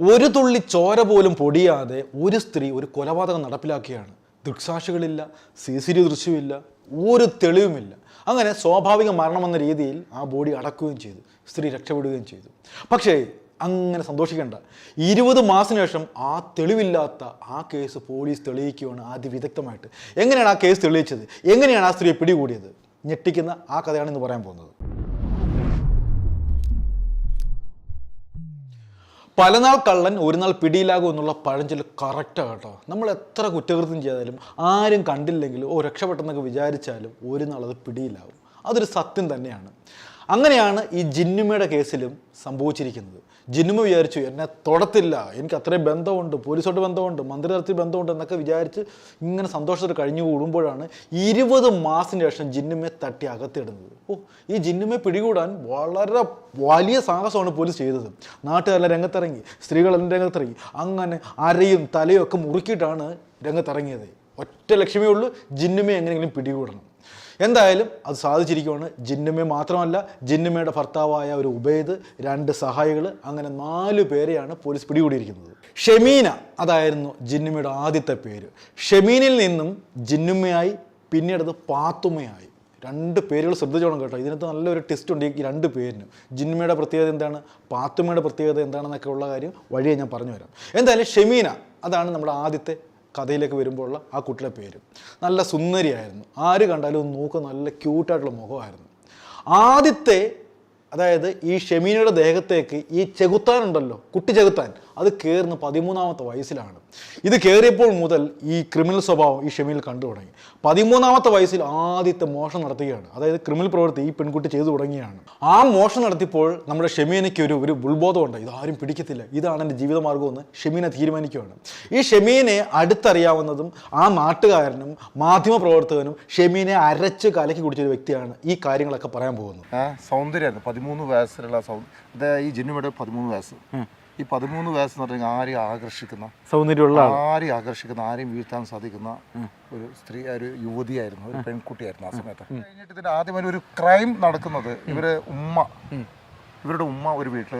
ഒരു തുള്ളി ചോര പോലും പൊടിയാതെ ഒരു സ്ത്രീ ഒരു കൊലപാതകം നടപ്പിലാക്കിയാണ്. ദൃക്സാക്ഷികളില്ല സി സി ടി ദൃശ്യമില്ല ഒരു തെളിവുമില്ല. അങ്ങനെ സ്വാഭാവിക മരണമെന്ന രീതിയിൽ ആ ബോഡി അടക്കുകയും ചെയ്തു സ്ത്രീ രക്ഷപ്പെടുകയും ചെയ്തു. പക്ഷേ അങ്ങനെ സന്തോഷിക്കേണ്ട. ഇരുപത് മാസത്തിന് ശേഷം ആ തെളിവില്ലാത്ത ആ കേസ് പോലീസ് തെളിയിക്കുകയാണ് ആദ്യ വിദഗ്ധമായിട്ട്. എങ്ങനെയാണ് ആ കേസ് തെളിയിച്ചത്? എങ്ങനെയാണ് ആ സ്ത്രീയെ പിടികൂടിയത്? ഞെട്ടിക്കുന്ന ആ കഥയാണ് ഇന്ന് പറയാൻ പോകുന്നത്. പലനാൾ കള്ളൻ ഒരു നാൾ പിടിയിലാകും എന്നുള്ള പഴഞ്ചൊല്ല് കറക്റ്റാണ് കേട്ടോ. നമ്മൾ എത്ര കുറ്റകൃത്യം ചെയ്താലും ആരും കണ്ടില്ലെങ്കിലും ഓ രക്ഷപ്പെട്ടെന്നൊക്കെ വിചാരിച്ചാലും ഒരു നാൾ അത് പിടിയിലാവും. അതൊരു സത്യം തന്നെയാണ്. അങ്ങനെയാണ് ഈ ജിന്നുമയുടെ കേസിലും സംഭവിച്ചിരിക്കുന്നത്. ജിന്നുമ വിചാരിച്ചു എന്നെ തൊടത്തില്ല. എനിക്ക് അത്രയും ബന്ധമുണ്ട്. പോലീസോട്ട് ബന്ധമുണ്ട്. മന്ത്രി തലത്തിൽ ബന്ധമുണ്ട് എന്നൊക്കെ വിചാരിച്ച് ഇങ്ങനെ സന്തോഷത്തോടെ കഴിഞ്ഞു കൂടുമ്പോഴാണ് ഇരുപത് മാസത്തിന് ശേഷം ജിന്നുമയെ തട്ടി അകത്തിടുന്നത് ഓ ഈ ജിന്നുമയെ പിടികൂടാൻ വളരെ വലിയ സാഹസമാണ് പോലീസ് ചെയ്തത്. നാട്ടുകാരെല്ലാം രംഗത്തിറങ്ങി സ്ത്രീകളെല്ലാം രംഗത്തിറങ്ങി. അങ്ങനെ അരയും തലയും ഒക്കെ മുറുക്കിയിട്ടാണ് രംഗത്തിറങ്ങിയത്. ഒറ്റ ലക്ഷ്യമേ ഉള്ളൂ ജിന്നുമയെ എങ്ങനെയെങ്കിലും പിടികൂടണം. എന്തായാലും അത് സാധിച്ചിരിക്കുകയാണ് ജിന്നുമ മാത്രമല്ല ജിന്നുമയുടെ ഭർത്താവായ ഒരു ഉബൈദ് രണ്ട് സഹായികൾ അങ്ങനെ നാല് പേരെയാണ് പോലീസ് പിടികൂടിയിരിക്കുന്നത്. ഷെമീന അതായിരുന്നു ജിന്നുമയുടെ ആദ്യത്തെ പേര്. ഷെമീനിൽ നിന്നും ജിന്നുമയായി പിന്നീടത് പാത്തുമയായി രണ്ട് പേരുകൾ ശ്രദ്ധിച്ചോണം കേട്ടോ. ഇതിനകത്ത് നല്ലൊരു ടെസ്റ്റ് ഉണ്ട് ഈ രണ്ട് പേരിനും. ജിന്മയുടെ പ്രത്യേകത എന്താണ്? പാത്തുമ്മയുടെ പ്രത്യേകത എന്താണെന്നൊക്കെ ഉള്ള കാര്യം വഴിയെ ഞാൻ പറഞ്ഞു തരാം എന്തായാലും ഷെമീന അതാണ് നമ്മുടെ ആദ്യത്തെ കഥയിലേക്ക് വരുമ്പോഴുള്ള ആ കുട്ടിയുടെ പേര്. നല്ല സുന്ദരിയായിരുന്നു. ആര് കണ്ടാലും നോക്കുക നല്ല ക്യൂട്ടായിട്ടുള്ള മുഖമായിരുന്നു. ആദ്യത്തെ അതായത് ഈ ഷെമീനയുടെ ദേഹത്തേക്ക് ഈ ചെകുത്താൻ ഉണ്ടല്ലോ കുട്ടി ചെകുത്താൻ. അത് കയറുന്ന പതിമൂന്നാമത്തെ വയസ്സിലാണ്. ഇത് കയറിയപ്പോൾ മുതൽ ഈ ക്രിമിനൽ സ്വഭാവം ഈ ഷെമിയിൽ കണ്ടു തുടങ്ങി. പതിമൂന്നാമത്തെ വയസ്സിൽ ആദ്യത്തെ മോഷണം നടത്തുകയാണ്. അതായത് ക്രിമിനൽ പ്രവൃത്തി ഈ പെൺകുട്ടി ചെയ്തു തുടങ്ങിയാണ്. ആ മോഷണം നടത്തിയപ്പോൾ നമ്മുടെ ഷെമീനയ്ക്ക് ഒരു ഒരു ഉത്ബോധമുണ്ട് ഇതാരും പിടിക്കത്തില്ല. ഇതാണ് എന്റെ ജീവിതമാർഗമെന്ന് ഷെമീന തീരുമാനിക്കുകയാണ്. ഈ ഷെമീനെ അടുത്തറിയാവുന്നതും ആ നാട്ടുകാരനും മാധ്യമപ്രവർത്തകനും ഷെമീനെ അരച്ച് കലക്കി കുടിച്ചൊരു വ്യക്തിയാണ് ഈ കാര്യങ്ങളൊക്കെ പറയാൻ പോകുന്നത്. സൗന്ദര്യമായിരുന്നു പതിമൂന്ന് വയസ്സിലുള്ള സൗന്ദര്യം ഈ ജന്മയുടെ പതിമൂന്ന് വയസ്സ്. ഈ പതിമൂന്ന് വയസ്സ് എന്ന് പറഞ്ഞാൽ ആരെയും ആകർഷിക്കുന്ന സൗന്ദര്യമുള്ള ആരെയും ആകർഷിക്കുന്ന ആരെയും വീഴ്ത്താൻ സാധിക്കുന്ന ഒരു സ്ത്രീ ഒരു യുവതിയായിരുന്നു ഒരു പെൺകുട്ടിയായിരുന്നു ആ സമയത്ത്. കഴിഞ്ഞിട്ട് ഇതിന് ആദ്യമായി ഒരു ക്രൈം നടക്കുന്നത് ഇവർ ഉമ്മ. ഇവരുടെ ഉമ്മ ഒരു വീട്ടിൽ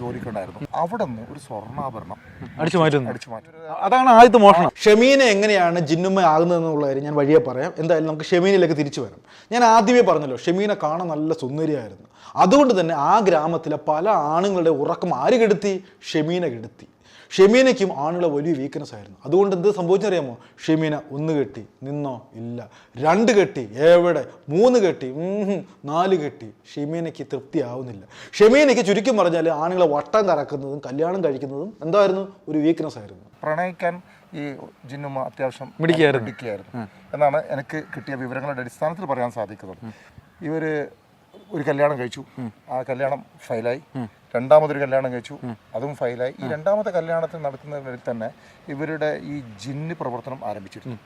ജോലിക്കുണ്ടായിരുന്നു. അവിടെ നിന്ന് ഒരു സ്വർണാഭരണം അടിച്ചു മാറ്റുന്നു. അടിച്ചു മാറ്റി. അതാണ് ആദ്യത്തെ മോഷണം. ഷമീന എങ്ങനെയാണ് ജിന്നുമ്മ ആകുന്നതെന്നുള്ള കാര്യം ഞാൻ വഴിയെ പറയാം. എന്തായാലും നമുക്ക് ഷമീനയിലേക്ക് തിരിച്ചു വരാം. ഞാൻ ആദ്യമേ പറഞ്ഞല്ലോ ഷമീന കാണാൻ നല്ല സുന്ദരിയായിരുന്നു. അതുകൊണ്ട് തന്നെ ആ ഗ്രാമത്തിലെ പല ആണുങ്ങളുടെ ഉറക്കം ആര് കെടുത്തി? ഷെമീന കെടുത്തി. ഷെമീനയ്ക്കും ആണുള്ള വലിയ വീക്ക്നെസ് ആയിരുന്നു. അതുകൊണ്ട് എന്ത് സംഭവിച്ചറിയാമോ ഷെമീന ഒന്ന് കെട്ടി നിന്നോ? ഇല്ല. രണ്ട് കെട്ടി എവിടെ? മൂന്ന് കെട്ടി നാല് കെട്ടി. ഷെമീനയ്ക്ക് തൃപ്തിയാവുന്നില്ല ഷെമീനയ്ക്ക് ചുരുക്കം പറഞ്ഞാൽ ആണുങ്ങളെ വട്ടം കറക്കുന്നതും കല്യാണം കഴിക്കുന്നതും എന്തായിരുന്നു? ഒരു വീക്ക്നെസ് ആയിരുന്നു. പ്രണയിക്കാൻ ഈ ജിന്നുമ്മ അത്യാവശ്യം. മിടുക്കിയായിരുന്നു. എന്നാണ് എനിക്ക് കിട്ടിയ വിവരങ്ങളുടെ അടിസ്ഥാനത്തിൽ പറയാൻ സാധിക്കുന്നത്. ഇവർ ഒരു കല്യാണം കഴിച്ചു. ആ കല്യാണം ഫയലായി രണ്ടാമതൊരു കല്യാണം കഴിച്ചു. അതും ഫയലായി ഈ രണ്ടാമത്തെ കല്യാണത്തിൽ നടത്തുന്നതിൽ തന്നെ ഇവരുടെ ഈ ജിന്ന് പ്രവർത്തനം ആരംഭിച്ചിരുന്നു.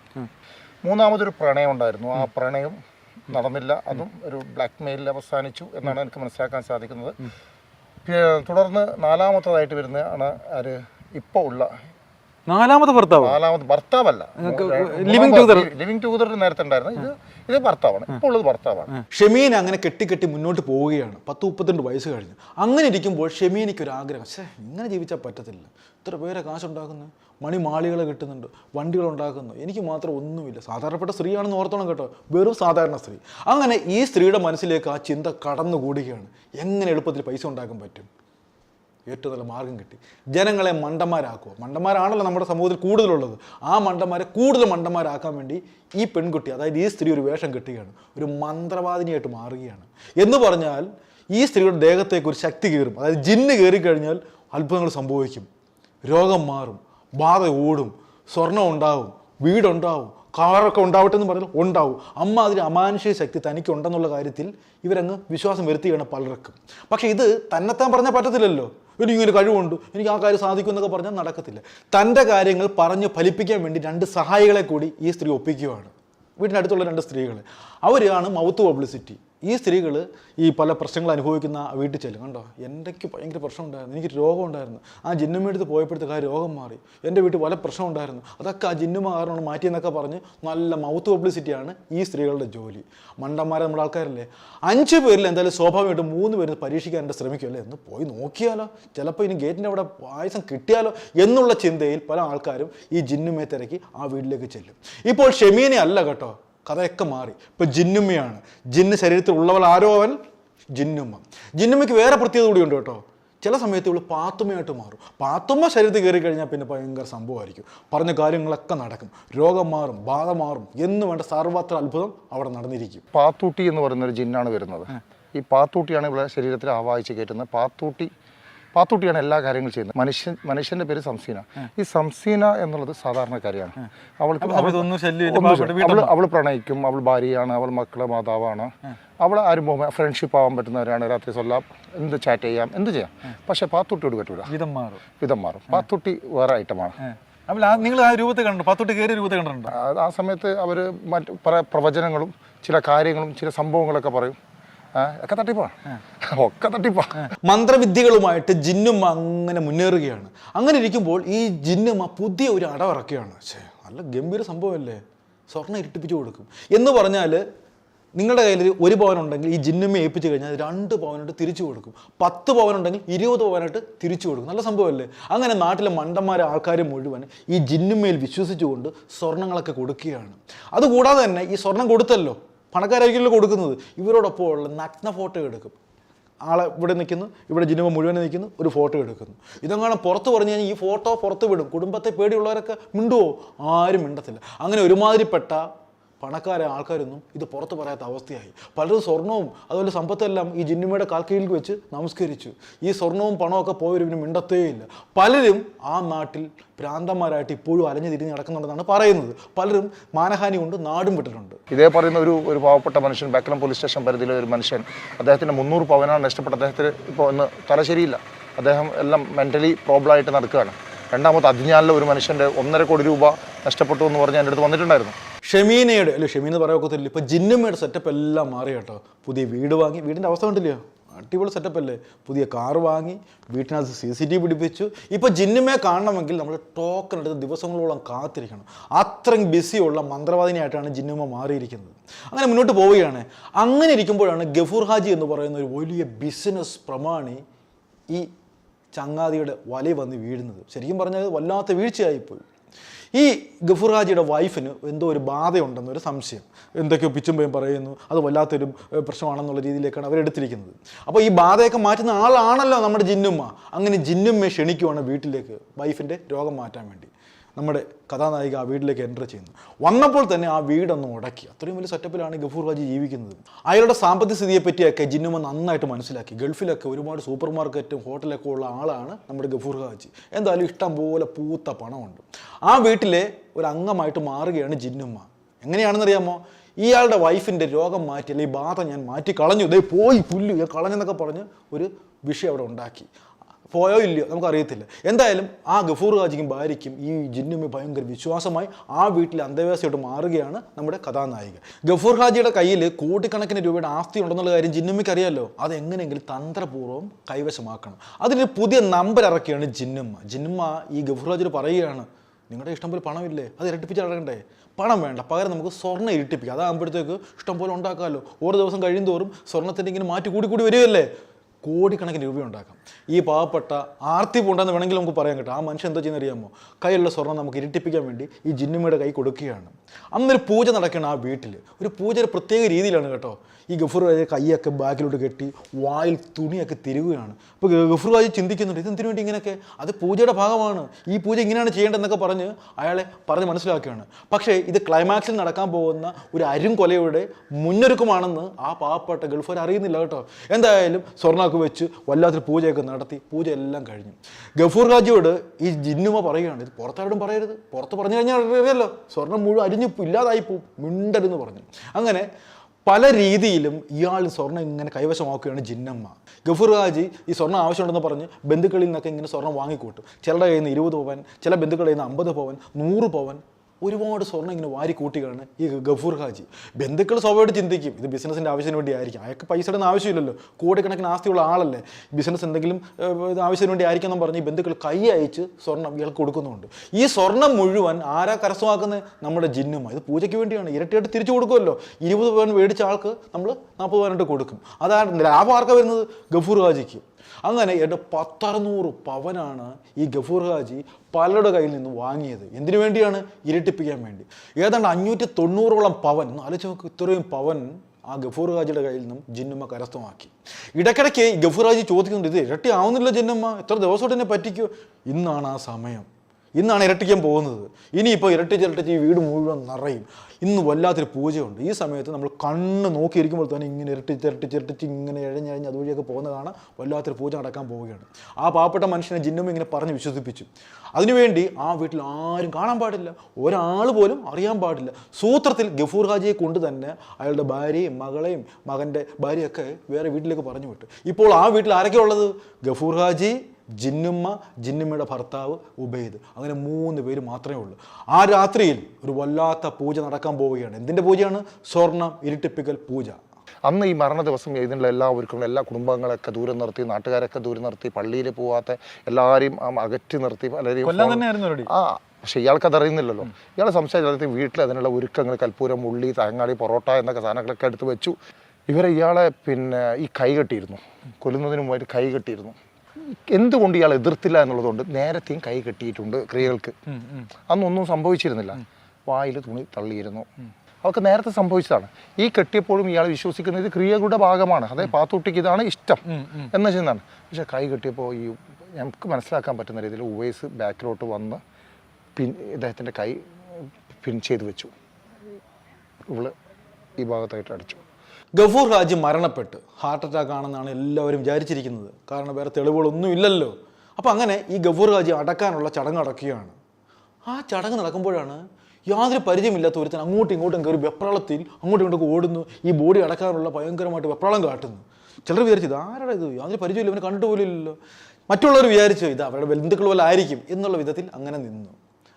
മൂന്നാമതൊരു പ്രണയം ഉണ്ടായിരുന്നു. ആ പ്രണയം നടന്നില്ല. അതും ഒരു ബ്ലാക്ക് മെയിലിൽ അവസാനിച്ചു എന്നാണ് എനിക്ക് മനസ്സിലാക്കാൻ സാധിക്കുന്നത്. തുടർന്ന് നാലാമത്തതായിട്ട് വരുന്ന ആണ് ആര്? ഇപ്പോൾ ഉള്ള നാലാമത്തെ ഭർത്താവ്. നാലാമത് ഭർത്താവല്ല. Living together. ലിവിങ് ടുഗദർ നേരത്തെ ഉണ്ടായിരുന്നു ഇത് ഇത് ഭർത്താവാണ്. ഇപ്പോൾ ഉള്ളത് ഭർത്താവാണ്. ഷെമീൻ അങ്ങനെ കെട്ടിക്കെട്ടി മുന്നോട്ട് പോവുകയാണ്. പത്ത് മുപ്പത്തിരണ്ട് വയസ്സ് കഴിഞ്ഞു. അങ്ങനെ ഇരിക്കുമ്പോൾ ഷെമീനിക്ക് ഒരു ആഗ്രഹം. പക്ഷേ ഇങ്ങനെ ജീവിച്ചാൽ പറ്റത്തില്ല. ഇത്ര പേരെ കാശുണ്ടാക്കുന്നു. മണിമാളികളെ കിട്ടുന്നുണ്ട്. വണ്ടികൾ ഉണ്ടാക്കുന്നു എനിക്ക് മാത്രം ഒന്നുമില്ല. സാധാരണപ്പെട്ട സ്ത്രീയാണെന്ന് ഓർത്തോണം കേട്ടോ. വെറും സാധാരണ സ്ത്രീ. അങ്ങനെ ഈ സ്ത്രീയുടെ മനസ്സിലേക്ക് ആ ചിന്ത കടന്നുകൂടുകയാണ്. എങ്ങനെ എളുപ്പത്തിൽ പൈസ ഉണ്ടാക്കാൻ പറ്റും? ഏറ്റവും നല്ല മാർഗം കിട്ടി. ജനങ്ങളെ മണ്ടന്മാരാക്കുക. മണ്ടന്മാരാണല്ലോ നമ്മുടെ സമൂഹത്തിൽ കൂടുതലുള്ളത്. ആ മണ്ടന്മാരെ കൂടുതൽ മണ്ടന്മാരാക്കാൻ വേണ്ടി ഈ പെൺകുട്ടി അതായത് ഈ സ്ത്രീ ഒരു വേഷം കെട്ടുകയാണ്. ഒരു മന്ത്രവാദിനിയായിട്ട് മാറുകയാണ്. എന്ന് പറഞ്ഞാൽ ഈ സ്ത്രീയുടെ ദേഹത്തേക്ക് ഒരു ശക്തി കയറും. അതായത് ജിന്ന് കയറിക്കഴിഞ്ഞാൽ അത്ഭുതങ്ങൾ സംഭവിക്കും. രോഗം മാറും. ബാധ ഓടും സ്വർണം ഉണ്ടാവും. വീടുണ്ടാവും. കാറൊക്കെ ഉണ്ടാവട്ടെ എന്ന് പറഞ്ഞാൽ ഉണ്ടാവും. അമ്മ അതിന് അമാനുഷിക ശക്തി തനിക്കുണ്ടെന്നുള്ള കാര്യത്തിൽ ഇവരങ്ങ് വിശ്വാസം വരുത്തുകയാണ് പലർക്കും. പക്ഷേ ഇത് തന്നെത്താൻ പറഞ്ഞാൽ പറ്റത്തില്ലല്ലോ. എനിക്ക് ഇങ്ങനെ കഴിവുണ്ട്. എനിക്ക് ആ കാര്യം സാധിക്കും എന്നൊക്കെ പറഞ്ഞാൽ നടക്കത്തില്ല. തന്റെ കാര്യങ്ങൾ പറഞ്ഞ് ഫലിപ്പിക്കാൻ വേണ്ടി രണ്ട് സഹായികളെ കൂടി ഈ സ്ത്രീ ഒപ്പിക്കുകയാണ് വീടിനടുത്തുള്ള രണ്ട് സ്ത്രീകൾ അവരാണ് മൗത്ത് പബ്ലിസിറ്റി. ഈ സ്ത്രീകൾ ഈ പല പ്രശ്നങ്ങൾ അനുഭവിക്കുന്ന വീട്ടിൽ ചെല്ലും. കണ്ടോ? എന്റെക്ക് ഭയങ്കര പ്രശ്നം ഉണ്ടായിരുന്നു. എനിക്ക് രോഗം ഉണ്ടായിരുന്നു. ആ ജിന്നുമെടുത്ത് പോയപ്പോഴത്തേക്ക് ആ രോഗം മാറി. എന്റെ വീട്ടിൽ പല പ്രശ്നം ഉണ്ടായിരുന്നു. അതൊക്കെ ആ ജിന്നുമ കാരണമാണ് മാറ്റിയെന്നൊക്കെ പറഞ്ഞ് നല്ല മൗത്ത് പബ്ലിസിറ്റിയാണ് ഈ സ്ത്രീകളുടെ ജോലി. മണ്ടന്മാരെ നമ്മുടെ ആൾക്കാരല്ലേ? അഞ്ച് പേരിൽ എന്തായാലും സ്വാഭാവികമായിട്ടും മൂന്ന് പേര് പരീക്ഷിക്കാനായിട്ട് ശ്രമിക്കുമല്ലേ എന്ന് പോയി നോക്കിയാലോ? ചിലപ്പോൾ ഇനി ഗേറ്റിന്റെ അവിടെ പായസം കിട്ടിയാലോ? എന്നുള്ള ചിന്തയിൽ പല ആൾക്കാരും ഈ ജിന്നുമയെ തിരക്കി ആ വീട്ടിലേക്ക് ചെല്ലും. ഇപ്പോൾ ഷെമീനെ അല്ല കേട്ടോ. കഥയൊക്കെ മാറി. ഇപ്പൊ ജിന്നുമ്മയാണ്. ജിന്ന് ശരീരത്തിൽ ഉള്ളവൾ ആരോ അവൻ? ജിന്നുമ്മ. ജിന്നുമ്മയ്ക്ക് വേറെ പ്രത്യേകത കൂടി ഉണ്ട് കേട്ടോ. ചില സമയത്ത് ഇവൾ പാത്തുമ്മയായിട്ട് മാറും. പാത്തുമ്മ ശരീരത്തിൽ കയറി കഴിഞ്ഞാൽ പിന്നെ ഭയങ്കര സംഭവമായിരിക്കും. പറഞ്ഞ കാര്യങ്ങളൊക്കെ നടക്കും. രോഗം മാറും ബാധ മാറും. എന്ന് വേണ്ട സർവത്ര അത്ഭുതം അവിടെ നടന്നിരിക്കും. പാത്തൂട്ടി എന്ന് പറയുന്ന ഒരു ജിന്നാണ് വരുന്നത്. ഈ പാത്തൂട്ടിയാണ് ഇവിടെ ശരീരത്തിൽ ആവാഹിച്ച് കയറ്റുന്നത്. പാത്തൂട്ടി പാത്തൂട്ടിയാണ് എല്ലാ കാര്യങ്ങളും ചെയ്യുന്നത്. മനുഷ്യൻ മനുഷ്യന്റെ പേര് സംസീന. ഈ സംസീന എന്നുള്ളത് സാധാരണക്കാരിയാണ്. അവൾക്ക് അവൾ-. അവൾ പ്രണയിക്കും. അവൾ ഭാര്യയാണ്. അവൾ മക്കളെ മാതാവാണ്. അവൾ ആരും പോകുമ്പോൾ ഫ്രണ്ട്ഷിപ്പ് ആവാൻ പറ്റുന്നവരാണ്. രാത്രി സ്വല്ലാം എന്ത് ചാറ്റ് ചെയ്യാം എന്ത് ചെയ്യാം. പക്ഷെ പാത്തുട്ടിയോട് പറ്റൂല. വിധം മാറും. വിധം മാറും. പാത്തുട്ടി വേറെ ഐറ്റമാണ് നിങ്ങൾ ആ രൂപത്തെ കണ്ടു പത്തൊട്ട് കയറിയ രൂപത്തെ കണ്ടിട്ടുണ്ട്? ആ- സമയത്ത് അവർ മറ്റ് പ്രവചനങ്ങളും ചില കാര്യങ്ങളും ചില സംഭവങ്ങളൊക്കെ പറയും. ഒക്കെ ഒക്കെ മന്ത്രവിദ്യകളുമായിട്ട് ജിന്നുമ്മ അങ്ങനെ മുന്നേറുകയാണ്. അങ്ങനെ ഇരിക്കുമ്പോൾ ഈ ജിന്നുമ്മ പുതിയ ഒരു അടവിറക്കുകയാണ് പക്ഷേ നല്ല ഗംഭീര സംഭവമല്ലേ? സ്വർണം ഇരുട്ടിപ്പിച്ച് കൊടുക്കും. എന്ന് പറഞ്ഞാൽ നിങ്ങളുടെ കയ്യിൽ ഒരു പവൻ ഉണ്ടെങ്കിൽ ഈ ജിന്നുമ്മ ഏൽപ്പിച്ച് കഴിഞ്ഞാൽ രണ്ട് പവനായിട്ട് തിരിച്ചു കൊടുക്കും. പത്ത് പവൻ ഉണ്ടെങ്കിൽ ഇരുപത് പവനായിട്ട് തിരിച്ചു കൊടുക്കും. നല്ല സംഭവമല്ലേ? അങ്ങനെ നാട്ടിലെ മണ്ടന്മാരെ ആൾക്കാർ മുഴുവൻ ഈ ജിന്നുമ്മയിൽ വിശ്വസിച്ചുകൊണ്ട് സ്വർണങ്ങളൊക്കെ കൊടുക്കുകയാണ്. അതുകൂടാതെ തന്നെ ഈ സ്വർണം കൊടുത്തല്ലോ. പണക്കാരായിരിക്കുമല്ലോ കൊടുക്കുന്നത്. ഇവരോടൊപ്പം ഉള്ള നഗ്ന ഫോട്ടോ എടുക്കും. ആളെ ഇവിടെ നിൽക്കുന്നു ഇവിടെ ജിനിമ മുഴുവൻ നിൽക്കുന്നു ഒരു ഫോട്ടോ എടുക്കുന്നു. ഇതെങ്ങനെ പുറത്ത് പറഞ്ഞു കഴിഞ്ഞാൽ ഈ ഫോട്ടോ പുറത്ത് വിടും. കുടുംബത്തെ പേടിയുള്ളവരൊക്കെ മിണ്ടുവോ? ആരും മിണ്ടത്തില്ല. അങ്ങനെ ഒരുമാതിരിപ്പെട്ട പണക്കാരെ ആൾക്കാരൊന്നും ഇത് പുറത്ത് പറയാത്ത അവസ്ഥയായി. പലരും സ്വർണവും അതുപോലെ സമ്പത്തെല്ലാം ഈ ജിന്നുമയുടെ കാൽക്കീഴിൽ വെച്ച് നമസ്കരിച്ചു. ഈ സ്വർണവും പണവും ഒക്കെ പിന്നെ മിണ്ടത്തേയില്ല പലരും ആ നാട്ടിൽ ഭ്രാന്തന്മാരായിട്ട് ഇപ്പോഴും അലഞ്ഞു തിരിഞ്ഞ് നടക്കുന്നുണ്ടെന്നാണ് പറയുന്നത്. പലരും മാനഹാനി കൊണ്ട് നാടും വിട്ടിട്ടുണ്ട്. ഇതേ പറയുന്ന ഒരു ഒരു പാവപ്പെട്ട മനുഷ്യൻ ബക്കലം പോലീസ് സ്റ്റേഷൻ പരിധിയിലെ ഒരു മനുഷ്യൻ അദ്ദേഹത്തിന് മുന്നൂറ് പവനാണ് നഷ്ടപ്പെട്ട അദ്ദേഹത്തിന് ഇപ്പോൾ ഒന്ന് തലശ്ശേരിയില്ല. അദ്ദേഹം എല്ലാം മെന്റലി പ്രോബ്ലം ആയിട്ട് നടക്കുകയാണ്. രണ്ടാമത്തെ അതിഞ്ഞാലിലെ ഒരു മനുഷ്യന്റെ ഒന്നര കോടി രൂപ നഷ്ടപ്പെട്ടു എന്ന് പറഞ്ഞ് എന്റെ അടുത്ത് വന്നിട്ടുണ്ടായിരുന്നു. ഷെമീനയുടെ അല്ലെ ഷെമീൻ എന്ന് പറയാൻ ഇപ്പൊ ജിന്നമ്മയുടെ സെറ്റപ്പ് എല്ലാം മാറി കേട്ടോ. പുതിയ വീട് വാങ്ങി വീടിന്റെ അവസ്ഥ കണ്ടില്ലയോ അടിപൊളി സെറ്റപ്പ് അല്ലേ? പുതിയ കാർ വാങ്ങി വീട്ടിനകത്ത് സി സി ടി പിടിപ്പിച്ചു. ഇപ്പൊ ജിന്നുമേ കാണണമെങ്കിൽ നമ്മൾ ടോക്കൺ എടുത്ത് ദിവസങ്ങളോളം കാത്തിരിക്കണം. അത്രയും ബിസിയുള്ള മന്ത്രവാദിനിയായിട്ടാണ് ജിന്നമ്മ മാറിയിരിക്കുന്നത്. അങ്ങനെ മുന്നോട്ട് പോവുകയാണ്. അങ്ങനെ ഇരിക്കുമ്പോഴാണ് ഗഫൂർ ഹാജി എന്ന് പറയുന്ന ഒരു വലിയ ബിസിനസ് പ്രമാണി ഈ ചങ്ങാതിയുടെ വലയിൽ വന്ന് വീഴുന്നത്. ശരിക്കും പറഞ്ഞാൽ വല്ലാത്ത വീഴ്ചയായിപ്പോയി. ഈ ഗഫൂർ ഹാജിയുടെ വൈഫിന് എന്തോ ഒരു ബാധയുണ്ടെന്നൊരു സംശയം. എന്തൊക്കെയോ പിച്ചും പോയും പറയുന്നു. അത് വല്ലാത്തൊരു പ്രശ്നമാണെന്നുള്ള രീതിയിലേക്കാണ് അവരെടുത്തിരിക്കുന്നത് അപ്പോൾ ഈ ബാധയൊക്കെ മാറ്റുന്ന ആളാണല്ലോ നമ്മുടെ ജിന്നുമ്മ. അങ്ങനെ ജിന്നുമ്മയെ ക്ഷണിക്കുവാണ് വീട്ടിലേക്ക് വൈഫിന്റെ രോഗം മാറ്റാൻ വേണ്ടി. നമ്മുടെ കഥാനായിക ആ വീട്ടിലേക്ക് എന്റർ ചെയ്യുന്നു. വന്നപ്പോൾ തന്നെ ആ വീടൊന്ന് ഉടക്കി. അത്രയും വലിയ സെറ്റപ്പിലാണ് ഗഫൂർ ഹാജി ജീവിക്കുന്നത്. അയാളുടെ സാമ്പത്തിക സ്ഥിതിയെ പറ്റിയൊക്കെ ജിന്നുമ നന്നായിട്ട് മനസ്സിലാക്കി. ഗൾഫിലൊക്കെ ഒരുപാട് സൂപ്പർ മാർക്കറ്റും ഹോട്ടലൊക്കെ ഉള്ള ആളാണ് നമ്മുടെ ഗഫൂർ ഹാജി. എന്തായാലും ഇഷ്ടം പോലെ പൂത്ത പണമുണ്ട്. ആ വീട്ടിലെ ഒരു അംഗമായിട്ട് മാറുകയാണ് ജിന്നുമ്മ. എങ്ങനെയാണെന്നറിയാമോ? ഇയാളുടെ വൈഫിന്റെ രോഗം മാറ്റി അല്ലെങ്കിൽ ബാധ ഞാൻ മാറ്റി കളഞ്ഞു ഇതേ പോയി പുല്ലു ഞാൻ കളഞ്ഞെന്നൊക്കെ പറഞ്ഞ് ഒരു വിഷയം അവിടെ ഉണ്ടാക്കി. പോയോ ഇല്ലയോ നമുക്കറിയത്തില്ല. എന്തായാലും ആ ഗഫൂർ ഹാജിക്കും ഭാര്യയ്ക്കും ഈ ജിന്നുമ്മ ഭയങ്കര വിശ്വാസമായി ആ വീട്ടിലെ അന്തേവാസിയോട്ട് മാറുകയാണ് നമ്മുടെ കഥാനായിക. ഗഫൂർ ഹാജിയുടെ കയ്യിൽ കോടിക്കണക്കിന് രൂപയുടെ ആസ്തി ഉണ്ടെന്നുള്ള കാര്യം ജിന്നുമ്മയ്ക്ക് അറിയാമല്ലോ അത് എങ്ങനെയെങ്കിലും തന്ത്രപൂർവം കൈവശമാക്കണം. അതിനൊരു പുതിയ നമ്പർ ഇറക്കിയാണ് ജിന്നുമ്മ. ജിന്നുമ്മ ഈ ഗഫൂർ ഹാജിയോട് പറയുകയാണ് നിങ്ങളുടെ ഇഷ്ടം പോലെ പണമില്ലേ? അത് ഇരട്ടിപ്പിച്ച് അടക്കണ്ടേ പണം വേണ്ട. പകരം നമുക്ക് സ്വർണം ഇരട്ടിപ്പിക്കുക അതാകുമ്പോഴത്തേക്ക് ഇഷ്ടം പോലെ ഉണ്ടാക്കാമല്ലോ ഓരോ ദിവസം കഴിയും തോറും സ്വർണത്തിന്റെ ഇങ്ങനെ മാറ്റി കൂടി കൂടി വരികയല്ലേ? കോടിക്കണക്കിന് രൂപ ഉണ്ടാക്കാം ഈ പാവപ്പെട്ട ആർത്തി പൂണ്ടെന്ന് വേണമെങ്കിൽ നമുക്ക് പറയാൻ കേട്ടോ. ആ മനുഷ്യൻ എന്താ ചെയ്യുന്ന അറിയാമോ? കയ്യിലുള്ള സ്വർണം നമുക്ക് ഇരട്ടിപ്പിക്കാൻ വേണ്ടി ഈ ജിന്നുമ്മയുടെ കൈ കൊടുക്കുകയാണ്. അന്നൊരു പൂജ നടക്കുകയാണ് ആ വീട്ടിൽ ഒരു പൂജ ഒരു പ്രത്യേക രീതിയിലാണ് കേട്ടോ. ഈ ഗഫൂർ ഖാജി കൈയൊക്കെ ബാക്കിലോട്ട് കെട്ടി വായിൽ തുണിയൊക്കെ തിരുകയാണ് അപ്പോൾ ഗഫൂർ ഖാജി ചിന്തിക്കുന്നുണ്ട് ഇതെന്തിനു വേണ്ടി ഇങ്ങനെയൊക്കെ? അത് പൂജയുടെ ഭാഗമാണ്. ഈ പൂജ ഇങ്ങനെയാണ് ചെയ്യേണ്ടതെന്നൊക്കെ പറഞ്ഞ് അയാളെ പറഞ്ഞ് മനസ്സിലാക്കുകയാണ്. പക്ഷേ ഇത് ക്ലൈമാക്സിൽ നടക്കാൻ പോകുന്ന ഒരു അരും കൊലയുടെ മുന്നൊരുക്കമാണെന്ന് ആ പാവപ്പെട്ട ഗൾഫുകാർ അറിയുന്നില്ല കേട്ടോ. എന്തായാലും സ്വർണമൊക്കെ വെച്ച് വല്ലാത്തൊരു പൂജയൊക്കെ നടത്തി പൂജ എല്ലാം കഴിഞ്ഞു. ഗഫൂർ ഖാജിയോട് ഈ ജിന്നുമ പറയുകയാണ് ഇത് പുറത്താരോടും പറയരുത്. പുറത്ത് പറഞ്ഞു കഴിഞ്ഞാൽ അറിയാമല്ലോ സ്വർണം മുഴുവൻ അരിഞ്ഞു ഇല്ലാതായി പോവും. മിണ്ടരുന്ന് പറഞ്ഞു. അങ്ങനെ പല രീതിയിലും ഇയാൾ സ്വർണം ഇങ്ങനെ കൈവശമാക്കുകയാണ് ജിന്നമ്മ. ഗഫൂർ ഹാജി ഈ സ്വർണം ആവശ്യമുണ്ടെന്ന് പറഞ്ഞ് ബന്ധുക്കളിൽ നിന്നൊക്കെ ഇങ്ങനെ സ്വർണം വാങ്ങിക്കൂട്ടും. ചിലരുടെ കയ്യിൽ നിന്ന് ഇരുപത് പവൻ ചില ബന്ധുക്കളുടെ കയ്യിൽ നിന്ന് അമ്പത് പവൻ നൂറ് പവൻ ഒരുപാട് സ്വർണം ഇങ്ങനെ വാരി കൂട്ടിയാണ് ഈ ഗഫൂർ ഹാജി ബന്ധുക്കൾ സ്വഭാവമായിട്ട് ചിന്തിക്കും ഇത് ബിസിനസിന്റെ ആവശ്യത്തിന് വേണ്ടി ആയിരിക്കും അയാൾക്ക് പൈസയുടെ ഒന്നും ആവശ്യമില്ലല്ലോ. കോടിക്കണക്കിന് ആസ്തിയുള്ള ആളല്ലേ. ബിസിനസ് എന്തെങ്കിലും ഇത് ആവശ്യത്തിന് വേണ്ടി ആയിരിക്കും എന്ന് പറഞ്ഞ് ബന്ധുക്കൾ കൈ അയച്ച് സ്വർണം ഇയാൾക്ക് കൊടുക്കുന്നുണ്ട്. ഈ സ്വർണം മുഴുവൻ ആരാ കരസ്ഥമാക്കുന്നത്? നമ്മുടെ ജിന്നുമായി ഇത് പൂജയ്ക്ക് വേണ്ടിയാണ്. ഇരട്ടിയായിട്ട് തിരിച്ചു കൊടുക്കുമല്ലോ. ഇരുപത് പവൻ മേടിച്ച ആൾക്ക് നമ്മൾ നാൽപ്പത് പവനായിട്ട് കൊടുക്കും. അതാണ് ലാഭം ആർക്കാണ് വരുന്നത്? ഗഫൂർ ഹാജിക്ക് അങ്ങനെ ഏതാണ്ട് പത്തറുന്നൂറ് പവനാണ് ഈ ഗഫൂർ ഹാജി പലരുടെ കയ്യിൽ നിന്ന് വാങ്ങിയത്. എന്തിനു വേണ്ടിയാണ്? ഇരട്ടിപ്പിക്കാൻ വേണ്ടി. ഏതാണ്ട് അഞ്ഞൂറ്റി തൊണ്ണൂറോളം പവൻ ആലോചിച്ച് നോക്ക് ഇത്രയും പവൻ ആ ഗഫൂർ ഹാജിയുടെ കയ്യിൽ നിന്നും ജിന്നുമ്മ കരസ്ഥമാക്കി. ഇടയ്ക്കിടയ്ക്ക് ഗഫൂർ ഹാജി ചോദിക്കുന്നുണ്ട് ഇത് ഇരട്ടി ആവുന്നില്ല ജിന്നുമ്മ എത്ര ദിവസമായിട്ട് എന്നെ പറ്റിക്കോ? ഇന്നാണ് ആ സമയം. ഇന്നാണ് ഇരട്ടിക്കാൻ പോകുന്നത്. ഇനിയിപ്പോൾ ഇരട്ടിച്ച് ഇരട്ടിച്ച് ഈ വീട് മുഴുവൻ നിറയും. ഇന്ന് വല്ലാത്തൊരു പൂജയുണ്ട്. ഈ സമയത്ത് നമ്മൾ കണ്ണ് നോക്കിയിരിക്കുമ്പോൾ തന്നെ ഇങ്ങനെ ഇരട്ടിച്ച് ഇരട്ടിച്ച് ഇരട്ടിച്ച് ഇങ്ങനെ ഇഴഞ്ഞഴിഞ്ഞ് അതുവഴിയൊക്കെ പോകുന്ന കാണാൻ വല്ലാത്തൊരു പൂജ നടക്കാൻ പോവുകയാണ്. ആ പാവപ്പെട്ട മനുഷ്യനെ ജിന്നും ഇങ്ങനെ പറഞ്ഞ് വിശ്വസിപ്പിച്ചു. അതിനുവേണ്ടി ആ വീട്ടിൽ ആരും കാണാൻ പാടില്ല. ഒരാൾ പോലും അറിയാൻ പാടില്ല. സൂത്രത്തിൽ ഗഫൂർ ഹാജിയെ കൊണ്ട് തന്നെ അയാളുടെ ഭാര്യയും മകളെയും മകന്റെ ഭാര്യയൊക്കെ വേറെ വീട്ടിലേക്ക് പറഞ്ഞു വിട്ടു. ഇപ്പോൾ ആ വീട്ടിൽ ആരൊക്കെ ഉള്ളത്? ഗഫൂർ ഹാജി ജിന്നുമ്മ ജിന്നുമ്മയുടെ ഭർത്താവ് ഉബൈദ്. അങ്ങനെ മൂന്ന് പേര് മാത്രമേ ഉള്ളൂ. ആ രാത്രിയിൽ ഒരു വല്ലാത്ത പൂജ നടക്കാൻ പോവുകയാണ്. എന്തിന്റെ പൂജയാണ്? സ്വർണം ഇരുട്ടിപ്പിക്കൽ പൂജ. അന്ന് ഈ മരണ ദിവസം ഇതിനുള്ള എല്ലാവർക്കും എല്ലാ കുടുംബങ്ങളൊക്കെ ദൂരം നിർത്തി നാട്ടുകാരൊക്കെ ദൂരം നിർത്തി പള്ളിയിൽ പോവാത്ത എല്ലാവരെയും അകറ്റി നിർത്തി പലരെയും. ആ പക്ഷേ ഇയാൾക്ക് അതറിയുന്നില്ലല്ലോ. ഇയാൾ സംസാരിച്ച വീട്ടിൽ അതിനുള്ള ഒരുക്കങ്ങൾ കൽപ്പൂരം ഉള്ളി തേങ്ങാടി പൊറോട്ട എന്നൊക്കെ സാധനങ്ങളൊക്കെ എടുത്ത് വെച്ചു. ഇവരെ ഇയാളെ പിന്നെ ഈ കൈ കെട്ടിയിരുന്നു. കൊല്ലുന്നതിന് മുമ്പായിട്ട് കൈ കെട്ടിയിരുന്നു. എന്തുകൊണ്ട് ഇയാൾ എതിർത്തില്ല എന്നുള്ളതുകൊണ്ട് നേരത്തെയും കൈ കെട്ടിയിട്ടുണ്ട് ക്രിയകൾക്ക് അന്നൊന്നും സംഭവിച്ചിരുന്നില്ല. വായിൽ തുണി തള്ളിയിരുന്നു. അവർക്ക് നേരത്തെ സംഭവിച്ചതാണ്. ഈ കെട്ടിയപ്പോഴും ഇയാൾ വിശ്വസിക്കുന്നത് ഇത് ക്രിയകളുടെ ഭാഗമാണ്. അതായത് പാത്തുട്ടിക്ക് ഇതാണ് ഇഷ്ടം എന്ന ചിന്താണ് പക്ഷെ കൈ കെട്ടിയപ്പോൾ ഈ നമുക്ക് മനസ്സിലാക്കാൻ പറ്റുന്ന രീതിയിൽ ഉവൈസ് ബാക്കിലോട്ട് വന്ന് പിൻ ഇദ്ദേഹത്തിന്റെ കൈ പിൻ ചെയ്ത് വെച്ചു. ഇവൾ ഈ ഭാഗത്തായിട്ട് അടിച്ചു. ഗഫൂർ ഹാജി മരണപ്പെട്ട് ഹാർട്ട് അറ്റാക്ക് ആണെന്നാണ് എല്ലാവരും വിചാരിച്ചിരിക്കുന്നത്. കാരണം വേറെ തെളിവുകളൊന്നും ഇല്ലല്ലോ. അപ്പോൾ അങ്ങനെ ഈ ഗഫൂർ ഹാജി അടക്കാനുള്ള ചടങ്ങ് അടക്കുകയാണ് ആ ചടങ്ങ് നടക്കുമ്പോഴാണ് യാതൊരു പരിചയമില്ലാത്ത ഒരുത്തൻ അങ്ങോട്ടും ഇങ്ങോട്ടും കയറി വെപ്രാളത്തിൽ അങ്ങോട്ടും ഇങ്ങോട്ടും ഓടുന്നു. ഈ ബോഡി അടക്കാനുള്ള ഭയങ്കരമായിട്ട് വെപ്രാളം കാട്ടുന്നു. ചിലർ വിചാരിച്ചു ഇത് ആരാടാ ഇത്? യാതൊരു പരിചയമില്ല ഇവനെ കണ്ടിട്ട് പോലും ഇല്ലല്ലോ. മറ്റുള്ളവർ വിചാരിച്ചു ഇത് അവരുടെ ബന്ധുക്കൾ പോലെ ആയിരിക്കും എന്നുള്ള വിധത്തിൽ അങ്ങനെ നിന്നു.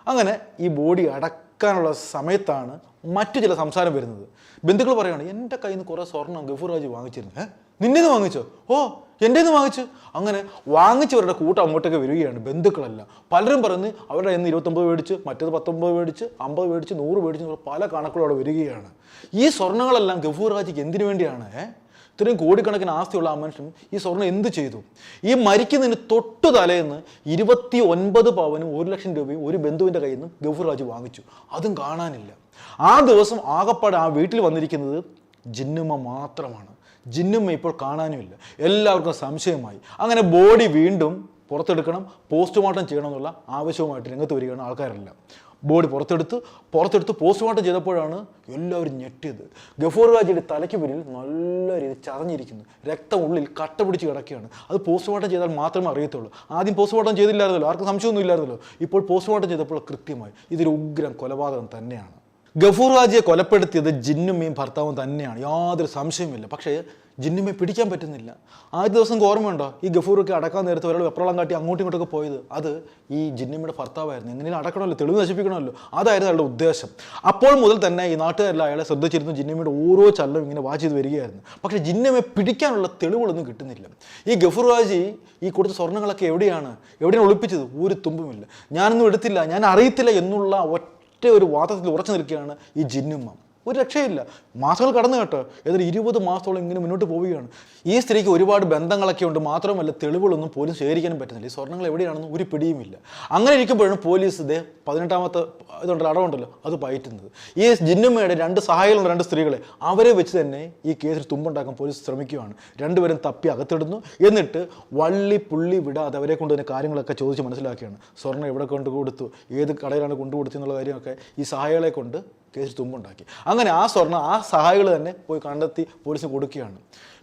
അങ്ങനെ ഈ ബോഡി അടക്കാനുള്ള സമയത്താണ് മറ്റു ചില സംസാരം വരുന്നത്. ബന്ധുക്കൾ പറയുകയാണ് എന്റെ കയ്യിൽ നിന്ന് കുറേ സ്വർണം ഗഫൂർ രാജ് വാങ്ങിച്ചിരുന്നു. ഏ? നിന്നെ നിന്ന് വാങ്ങിച്ചോ? ഓ എന്റെ നിന്ന് വാങ്ങിച്ചു. അങ്ങനെ വാങ്ങിച്ചവരുടെ കൂട്ടം അങ്ങോട്ടേക്ക് വരികയാണ് ബന്ധുക്കളല്ല. പലരും പറഞ്ഞ് അവരുടെ ഇന്ന് ഇരുപത്തൊമ്പത് മേടിച്ച് മറ്റേത് പത്തൊമ്പത് മേടിച്ച് അമ്പത് മേടിച്ച് നൂറ് മേടിച്ച് പല കണക്കുകളോടെ വരികയാണ്. ഈ സ്വർണങ്ങളെല്ലാം ഗഫൂർ രാജിക്ക് എന്തിനു വേണ്ടിയാണ്? ഇത്രയും കോടിക്കണക്കിന് ആസ്തിയുള്ള ആ മനുഷ്യൻ ഈ സ്വർണം എന്ത് ചെയ്തു? ഈ മരിക്കുന്നതിന് തൊട്ടു തലേന്ന് ഇരുപത്തി ഒൻപത് പവനും ഒരു ലക്ഷം രൂപയും ഒരു ബന്ധുവിന്റെ കയ്യിൽ നിന്ന് ഗഫൂർ വാങ്ങിച്ചു. അതും കാണാനില്ല. ആ ദിവസം ആകപ്പാട് ആ വീട്ടിൽ വന്നിരിക്കുന്നത് ജിന്നുമ്മ മാത്രമാണ്. ജിന്നുമ്മ ഇപ്പോൾ കാണാനുമില്ല. എല്ലാവർക്കും സംശയമായി. അങ്ങനെ ബോഡി വീണ്ടും പുറത്തെടുക്കണം പോസ്റ്റ്മോർട്ടം ചെയ്യണമെന്നുള്ള ആവശ്യവുമായിട്ട് രംഗത്ത് വരികയാണ് ആൾക്കാരെല്ലാം. ബോഡി പുറത്തെടുത്ത് പുറത്തെടുത്ത് പോസ്റ്റ്മോർട്ടം ചെയ്തപ്പോഴാണ് എല്ലാവരും ഞെട്ടിയത്. ഗഫൂർ രാജിയുടെ തലയ്ക്ക് പിന്നിൽ നല്ല രീതിയിൽ ചതഞ്ഞിരിക്കുന്നു. രക്തം ഉള്ളിൽ കട്ട പിടിച്ച് കിടക്കുകയാണ്. അത് പോസ്റ്റ്മോർട്ടം ചെയ്താൽ മാത്രമേ അറിയത്തുള്ളൂ. ആദ്യം പോസ്റ്റ്മോർട്ടം ചെയ്തില്ലായിരുന്നല്ലോ ആർക്കും സംശയമൊന്നും ഇല്ലായിരുന്നല്ലോ. ഇപ്പോൾ പോസ്റ്റ്മോർട്ടം ചെയ്തപ്പോൾ കൃത്യമായി ഇതൊരു ഉഗ്രം കൊലപാതകം തന്നെയാണ്. ഗഫൂർ ഹാജിയെ കൊലപ്പെടുത്തിയത് ജിന്നുമ്മയും ഭർത്താവും തന്നെയാണ്. യാതൊരു സംശയവുമില്ല പക്ഷേ ജിന്നുമ്മയെ പിടിക്കാൻ പറ്റുന്നില്ല. ആദ്യ ദിവസം ഓർമ്മയുണ്ടോ? ഈ ഗഫൂറൊക്കെ അടക്കാൻ നേരത്തെ ഒരാൾ വെപ്രളം കാട്ടി അങ്ങോട്ടും ഇങ്ങോട്ടൊക്കെ പോയത്. അത് ഈ ജിന്നുമ്മയുടെ ഭർത്താവായിരുന്നു. എങ്ങനെയും അടക്കണമല്ലോ തെളിവ് നശിപ്പിക്കണമല്ലോ. അതായിരുന്നു അയാളുടെ ഉദ്ദേശം. അപ്പോൾ മുതൽ തന്നെ ഈ നാട്ടുകാരെല്ലാം അയാളെ ശ്രദ്ധിച്ചിരുന്നു ജിന്നുമ്മയുടെ ഓരോ ചല്ലും ഇങ്ങനെ വാച്ച് ചെയ്ത് വരികയായിരുന്നു. പക്ഷേ ജിന്നുമ്മയെ പിടിക്കാനുള്ള തെളിവുകളൊന്നും കിട്ടുന്നില്ല. ഈ ഗഫൂർ ഹാജി ഈ കൊടുത്ത സ്വർണങ്ങളൊക്കെ എവിടെയാണ്? എവിടെയാണ് ഒളിപ്പിച്ചത്? ഒരു തുമ്പുമില്ല. ഞാനൊന്നും എടുത്തില്ല ഞാൻ അറിയത്തില്ല എന്നുള്ള ഒറ്റ ഒറ്റ ഒരു വാദത്തിൽ ഉറച്ചു നിൽക്കുകയാണ് ഈ ജിന്നുമ്മ. ഒരു രക്ഷയില്ല. മാസങ്ങൾ കടന്നു കേട്ടോ. ഏതൊരു ഇരുപത് മാസത്തോളം ഇങ്ങനെ മുന്നോട്ട് പോവുകയാണ്. ഈ സ്ത്രീക്ക് ഒരുപാട് ബന്ധങ്ങളൊക്കെ ഉണ്ട്. മാത്രമല്ല തെളിവുകളൊന്നും പോലീസ് ശേഖരിക്കാനും പറ്റുന്നില്ല. ഈ സ്വർണങ്ങൾ എവിടെയാണെന്ന് ഒരു പിടിയുമില്ല. അങ്ങനെ ഇരിക്കുമ്പോഴാണ് പോലീസ് ഇതേ പതിനെട്ടാമത്തെ ഇതുണ്ട് അടവുണ്ടല്ലോ അത് പയറ്റുന്നത്. ഈ ജിന്നുമ്മയുടെ രണ്ട് സഹായികളുണ്ട് രണ്ട് സ്ത്രീകളെ അവരെ വെച്ച് തന്നെ ഈ കേസിൽ തുമ്പുണ്ടാക്കാൻ പോലീസ് ശ്രമിക്കുകയാണ്. രണ്ടുപേരും തപ്പി അകത്തിടുന്നു. എന്നിട്ട് വള്ളി പുള്ളി വിടാതെ അവരെ കൊണ്ട് തന്നെ കാര്യങ്ങളൊക്കെ ചോദിച്ച് മനസ്സിലാക്കിയാണ്. സ്വർണം എവിടെ കൊണ്ട് കൊടുത്തു ഏത് കടയിലാണ് കൊണ്ടുകൊടുത്തു എന്നുള്ള കാര്യമൊക്കെ ഈ സഹായികളെ കൊണ്ട് കേസിൽ തുമ്പുണ്ടാക്കി. അങ്ങനെ ആ സ്വർണം ആ സഹായികൾ തന്നെ പോയി കണ്ടെത്തി പോലീസിന് കൊടുക്കുകയാണ്.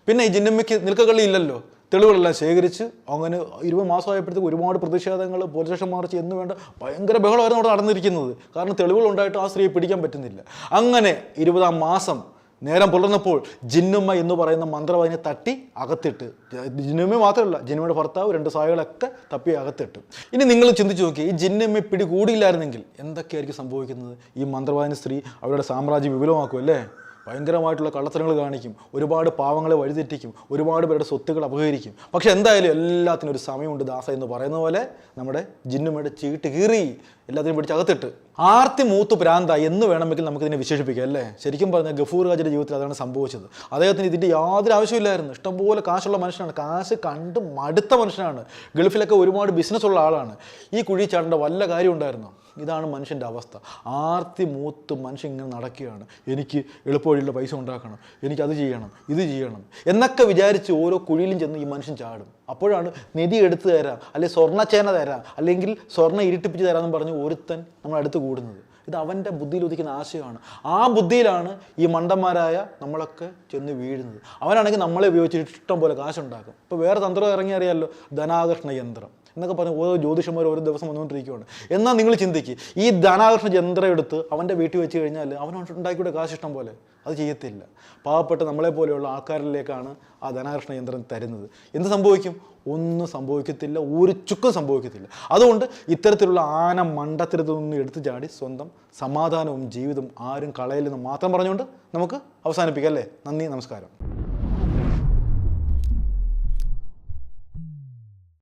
പിന്നെ ഈ ജിന്നമ്മയ്ക്ക് നിൽക്കകളി ഇല്ലല്ലോ. തെളിവുകളെല്ലാം ശേഖരിച്ച് അങ്ങനെ ഇരുപത് മാസമായപ്പോഴത്തേക്ക് ഒരുപാട് പ്രതിഷേധങ്ങൾ പോലീസ് സ്റ്റേഷൻ മാർച്ച് എന്ന് വേണ്ട ഭയങ്കര ബഹളമായിരുന്നു അവിടെ നടന്നിരിക്കുന്നത്. കാരണം തെളിവുകൾ ഉണ്ടായിട്ട് ആ സ്ത്രീയെ പിടിക്കാൻ പറ്റുന്നില്ല. അങ്ങനെ ഇരുപതാം മാസം നേരം പുലർന്നപ്പോൾ ജിന്നുമ്മ എന്ന് പറയുന്ന മന്ത്രവാദിനെ തട്ടി അകത്തിട്ട്. ജിന്നുമ്മ മാത്രമല്ല ജിന്നുമ്മയുടെ ഭർത്താവ് രണ്ട് സായികളൊക്കെ തപ്പി അകത്തിട്ട്. ഇനി നിങ്ങൾ ചിന്തിച്ചു നോക്കി ഈ ജിന്നുമ്മ പിടി കൂടിയില്ലായിരുന്നെങ്കിൽ എന്തൊക്കെയായിരിക്കും സംഭവിക്കുന്നത്? ഈ മന്ത്രവാദിന സ്ത്രീ അവരുടെ സാമ്രാജ്യം വിപുലമാക്കും അല്ലേ? ഭയങ്കരമായിട്ടുള്ള കള്ളത്തരങ്ങൾ കാണിക്കും ഒരുപാട് പാവങ്ങളെ വഴിതെറ്റിക്കും ഒരുപാട് പേരുടെ സ്വത്തുകൾ അപഹരിക്കും. പക്ഷെ എന്തായാലും എല്ലാത്തിനും ഒരു സമയമുണ്ട് ദാസ എന്ന് പറയുന്ന പോലെ നമ്മുടെ ജിന്നുമ്മയുടെ ചീട്ട് കീറി. എല്ലാത്തിനും പിടിച്ച് അകത്തിട്ട്. ആർത്തി മൂത്ത് പ്രാന്ത എന്ന് വേണമെങ്കിൽ നമുക്കിതിനെ വിശേഷിപ്പിക്കാം അല്ലേ? ശരിക്കും പറഞ്ഞാൽ ഗഫൂർ ഖാജിയുടെ ജീവിതത്തിൽ അതാണ് സംഭവിച്ചത്. അദ്ദേഹത്തിന് ഇതിന്റെ യാതൊരു ആവശ്യമില്ലായിരുന്നു ഇഷ്ടംപോലെ കാശുള്ള മനുഷ്യനാണ്. കാശ് കണ്ട് മടുത്ത മനുഷ്യനാണ്. ഗൾഫിലൊക്കെ ഒരുപാട് ബിസിനസ് ഉള്ള ആളാണ്. ഈ കുഴി ചാടേണ്ട വല്ല കാര്യം ഉണ്ടായിരുന്നു? ഇതാണ് മനുഷ്യന്റെ അവസ്ഥ. ആർത്തി മൂത്ത് മനുഷ്യൻ ഇങ്ങനെ നടക്കുകയാണ്. എനിക്ക് എളുപ്പവഴിയുള്ള പൈസ ഉണ്ടാക്കണം. എനിക്ക് അത് ചെയ്യണം ഇത് ചെയ്യണം എന്നൊക്കെ വിചാരിച്ച് ഓരോ കുഴിയിലും ചെന്ന് ഈ മനുഷ്യൻ ചാടും. അപ്പോഴാണ് നിധി എടുത്തു തരാം അല്ലെങ്കിൽ സ്വർണച്ചേന തരാം അല്ലെങ്കിൽ സ്വർണ ഇരുട്ടിപ്പിച്ച് തരാമെന്ന് പറഞ്ഞ് ഒരുത്തൻ നമ്മൾ അടുത്ത് കൂടുന്നത്. ഇത് അവന്റെ ബുദ്ധിയിൽ ഉദിക്കുന്ന ആശയമാണ്. ആ ബുദ്ധിയിലാണ് ഈ മണ്ടന്മാരായ നമ്മളൊക്കെ ചെന്ന് വീഴുന്നത്. അവനാണെങ്കിൽ നമ്മളെ ഉപയോഗിച്ച് ഇഷ്ടം പോലെ കാശുണ്ടാക്കും. ഇപ്പോൾ വേറെ തന്ത്രം ഇറങ്ങി അറിയാമല്ലോ ധനാകർഷണ യന്ത്രം. എന്നൊക്കെ പറഞ്ഞ് ഓരോ ജ്യോതിഷന്മാർ ഓരോ ദിവസം വന്നുകൊണ്ടിരിക്കുകയാണ് എന്നാൽ നിങ്ങൾ ചിന്തിക്കുക ഈ ധനാകർഷണ യന്ത്രം എടുത്ത് അവന്റെ വീട്ടിൽ വെച്ച് കഴിഞ്ഞാൽ അവൻ കാശ് ഇഷ്ടം പോലെ? അത് ചെയ്യത്തില്ല. പാവപ്പെട്ട നമ്മളെ പോലെയുള്ള ആൾക്കാരിലേക്കാണ് ആ ധനാകർഷണ യന്ത്രം തരുന്നത്. എന്ത് സംഭവിക്കും? ഒന്നും സംഭവിക്കത്തില്ല ഒരു ചുക്കും സംഭവിക്കത്തില്ല. അതുകൊണ്ട് ഇത്തരത്തിലുള്ള ആന മണ്ടത്തരത്തിൽ നിന്ന് എടുത്തു ചാടി സ്വന്തം സമാധാനവും ജീവിതവും ആരും കളയില്ലെന്ന് മാത്രം പറഞ്ഞുകൊണ്ട് നമുക്ക് അവസാനിപ്പിക്കാം അല്ലേ? നന്ദി നമസ്കാരം.